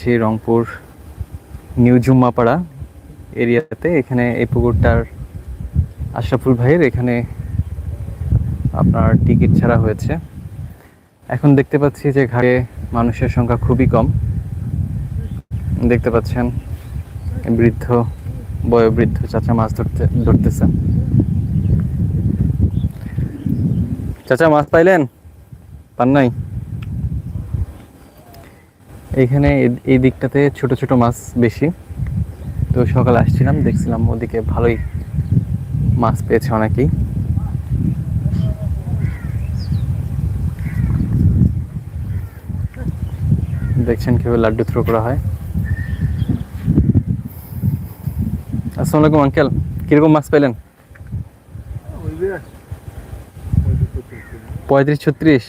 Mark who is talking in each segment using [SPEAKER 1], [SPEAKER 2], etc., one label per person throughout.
[SPEAKER 1] আছি রংপুর, নিউ জুম্মাপাড়া এরিয়াতে এখানে এই পুকুরটার আশরাফুল ভাইয়ের এখানে আপনার টিকিট ছাড়া হয়েছে। এখন দেখতে পাচ্ছি যে ঘাটে মানুষের সংখ্যা খুবই কম। দেখতে পাচ্ছেন বৃদ্ধ, বয়োবৃদ্ধ চাচা মাছ ধরতে, ধরতেছে। চাচা, মাছ পাইলেন? পান নাই? এইখানে এ- এই দিকটাতে ছোট ছোট মাছ বেশি। তো সকালে আসছিলাম, দেখছিলাম ওদিকে ভালোই মাছ পেয়েছে অনেকেই। দেখছেন কীভাবে লাড্ডু থ্রো করা হয়। আসসালামু আলাইকুম আঙ্কেল কীরকম মাছ পেলেন? পঁয়ত্রিশ ছত্রিশ।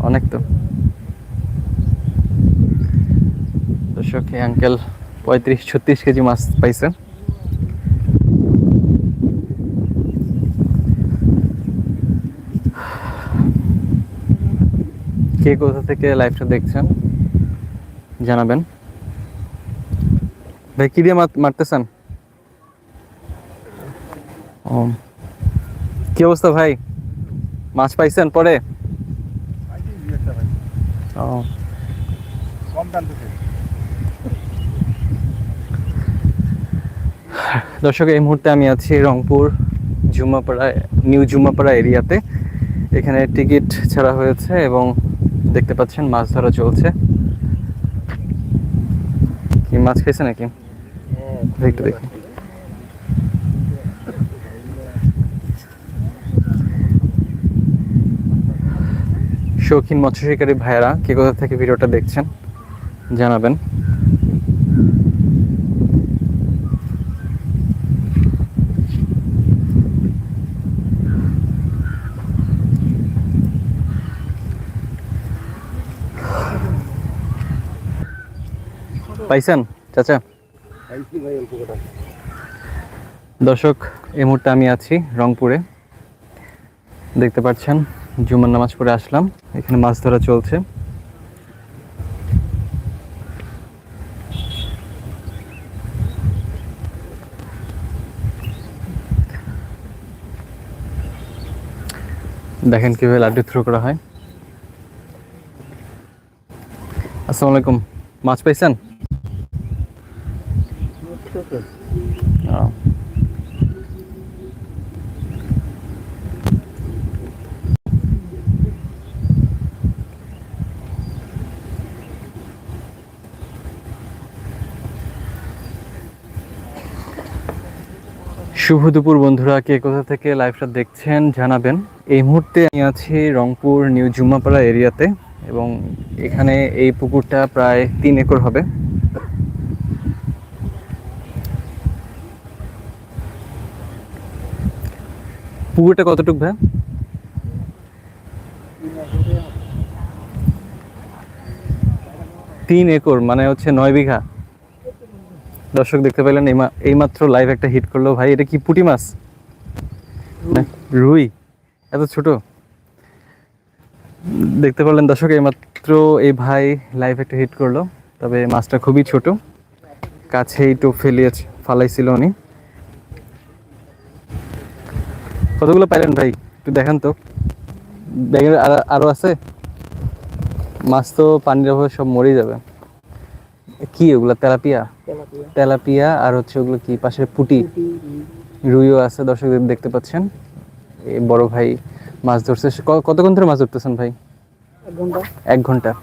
[SPEAKER 1] অনেক তো। দর্শক এই আঙ্কেল পঁয়ত্রিশ ছত্রিশ কেজি মাছ পাইছে। কে কোথা থেকে লাইভটা দেখছেন জানাবেন। ভাই কি দিয়ে মার- মারতেছেন? ও। কি অবস্থা ভাই? মাছ পাইছেন পরে? ও। দর্শক, এই মুহূর্তে আমি আছি রংপুর জুম্মাপাড়া নিউ জুম্মাপাড়া এরিয়াতে। এখানে টিকিট ছাড়া হয়েছে এবং দেখতে পাচ্ছেন মাছ ধরা চলছে। কি মাছ খেয়েছে নাকি? একটু দেখি। শৌখিন মৎস্য শিকারী ভাইয়েরা, কে কোথা থেকে ভিডিওটা দেখছেন, জানাবেন। পাইছেন? চাচা? দর্শক, এই মুহূর্তে আমি আছি রংপুরে। দেখতে পাচ্ছেন, জুমার নামাজ পড়ে আসলাম। এখানে মাছ ধরা চলছে। দেখেন কীভাবে লাড্ডু থ্রো করা হয়। আসসালামু আলাইকুম। মাছ পাইছেন? ও। শুভ দুপুর, বন্ধুরা। কে কোথা থেকে লাইভটা দেখছেন জানাবেন। এই মুহূর্তে আমি আছি রংপুর, নিউ জুম্মাপাড়া এরিয়াতে এবং এখানে এই পুকুরটা প্রায় তিন একর হবে। পুকুরটা কতটুক ভাই? তিন একর মানে হচ্ছে নয় বিঘা। দর্শক দেখতে পেলেন এইমাত্র লাইভ একটা হিট করল। ভাই, এটা কি পুঁটি মাছ? রুই? এত ছোট? দেখতে পারলেন দর্শক, এইমাত্র এই ভাই লাইভ একটা হিট করল। তবে মাছটা খুবই ছোট। কাছেই তো ফেলিয়েছে ফালাইছিল উনি। কতগুলো পাইলেন ভাই? একটু দেখান তো। ব্যাগের আর- আরও আছে? মাছ তো পানির অভাবে সব মরে যাবে। কি ওগুলা? তেলাপিয়া? তেলাপিয়া। আর হচ্ছে ওগুলো কি? পাশের পুটি। রুইও আছে দর্শক দেখতে পাচ্ছেন। এই বড় ভাই মাছ ধরছে। কতক্ষণ ধরে মাছ ধরতেছেন ভাই? এক ঘণ্টা।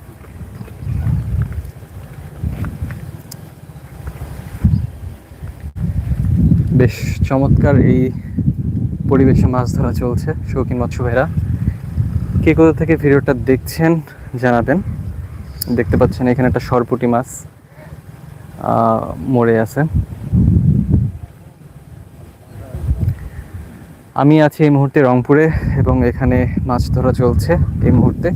[SPEAKER 1] বেশ চমৎকার এই পরিবেশে মাছ ধরা চলছে। শৌখিন মৎস্য ভাইরা, কে কোথা থেকে ভিডিওটা দেখছেন জানাবেন। দেখতে পাচ্ছেন এখানে একটা সরপুটি মাছ মরে আছে। আমি আছি এই মুহূর্তে রংপুরে এবং এখানে মাছ ধরা চলছে এই মুহূর্তে।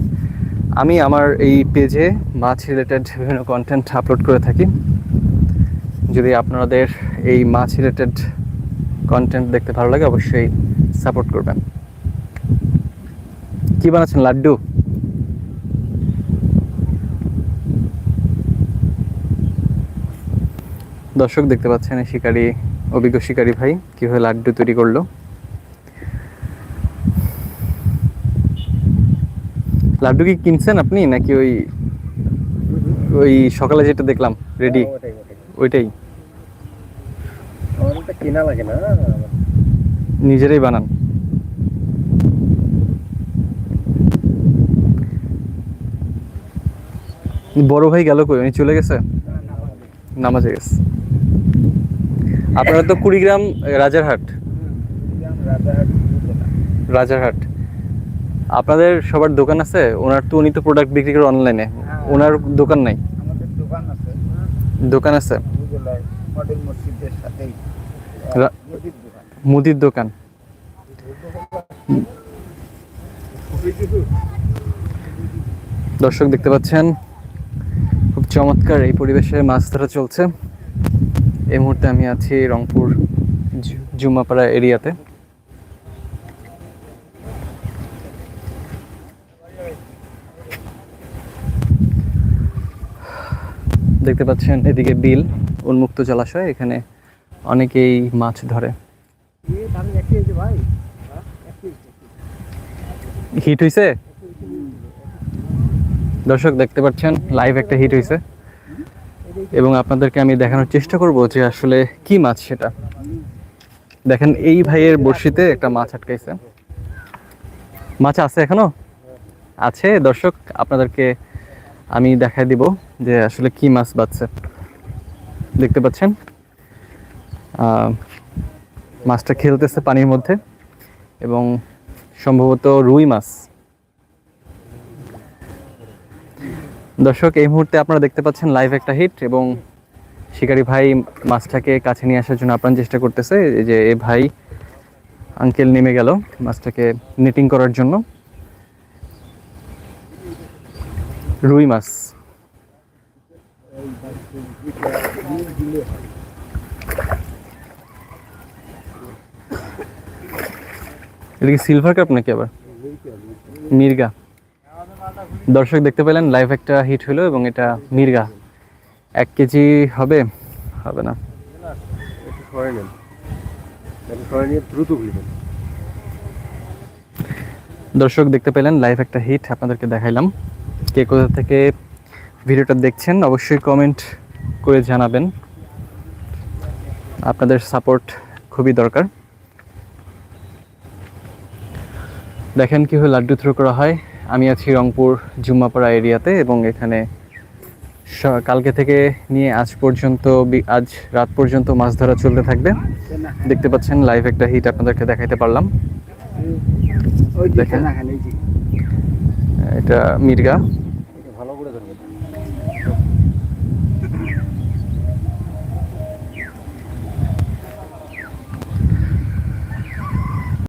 [SPEAKER 1] আমি আমার এই পেজে মাছ রিলেটেড বিভিন্ন কন্টেন্ট আপলোড করে থাকি। যদি আপনাদের এই মাছ রিলেটেড কন্টেন্ট দেখতে ভালো লাগে অবশ্যই সাপোর্ট করবেন। কি বানাচ্ছেন লাড্ডু? দর্শক দেখতে পাচ্ছেন এই শিকারি অভিজ্ঞ শিকারি ভাই কীভাবে লাড্ডু তৈরি করল। লাড্ডু কি কিনছেন আপনি নাকি ওই ওই সকালে যেটা দেখলাম রেডি
[SPEAKER 2] হ্যাঁ,
[SPEAKER 1] ওইটাই?
[SPEAKER 2] কেনা লাগে না।
[SPEAKER 1] নিজেরাই বানান। বড় ভাই গেল কই? উনি চলে গেছে? নামাজে গেছে। আপনারা তো কুড়িগ্রাম রাজারহাট।
[SPEAKER 2] রাজারহাট।
[SPEAKER 1] আপনাদের সবার দোকান আছে? ওনার তো উনি তো প্রোডাক্ট বিক্রি করে অনলাইনে ওনার দোকান নাই?
[SPEAKER 2] দোকান আছে।
[SPEAKER 1] দোকান আছে?
[SPEAKER 2] মডেল মসজিদের সাথেই। মুদির দোকান।
[SPEAKER 1] দর্শক দেখতে পাচ্ছেন, খুব চমৎকার এই পরিবেশে মাছ ধরা চলছে। এই মুহূর্তে আমি আছি রংপুর জুমাপাড়া এরিয়াতে। দেখতে পাচ্ছেন এদিকে বিল উন্মুক্ত জলাশয়, এখানে অনেকেই মাছ ধরে। হিট হইছে? দর্শক, দেখতে পাচ্ছেন লাইভ একটা হিট হইছে। এবং আপনাদেরকে আমি দেখানোর চেষ্টা করব যে আসলে কি মাছ সেটা। দেখেন, এই ভাইয়ের বড়শিতে একটা মাছ আটকাইছে। মাছ আছে এখনও? আছে, দর্শক, আপনাদেরকে আমি দেখাই দিব যে আসলে কি মাছ বাচ্ছে। দেখতে পাচ্ছেন? মাছটা খেলতেছে পানির মধ্যে এবং সম্ভবত রুই মাছ। দর্শক, এই মুহূর্তে আপনারা দেখতে পাচ্ছেন লাইভ একটা হিট এবং শিকারি ভাই মাছটাকে কাছে নিয়ে আসার জন্য আপ্রাণ চেষ্টা করতেছে। যে এ ভাই আঙ্কেল নেমে গেল মাছটাকে নেটিং করার জন্য। রুই মাছ। এটা কি সিলভার কাপ নাকি আবার? মির্গা। দর্শক দেখতে পেলেন লাইভ একটা হিট হলো এবং এটা মির্গা। এক কেজি হবে? হবে না। দর্শক দেখতে পেলেন লাইভ একটা হিট আপনাদেরকে দেখাইলাম। কে কোথা থেকে ভিডিওটা দেখছেন, অবশ্যই কমেন্ট করে জানাবেন। আপনাদের সাপোর্ট খুবই দরকার। দেখেন কীভাবে লাড্ডু থ্রো করা হয়। আমি আছি রংপুর জুম্মাপাড়া এরিয়াতে এবং এখানে কালকে থেকে নিয়ে আজ পর্যন্ত আজ রাত পর্যন্ত মাছ ধরা চলতে থাকবে। দেখতে পাচ্ছেন লাইভ একটা হিট আপনাদেরকে দেখাইতে পারলাম।
[SPEAKER 2] দেখেন।
[SPEAKER 1] এটা মির্গা।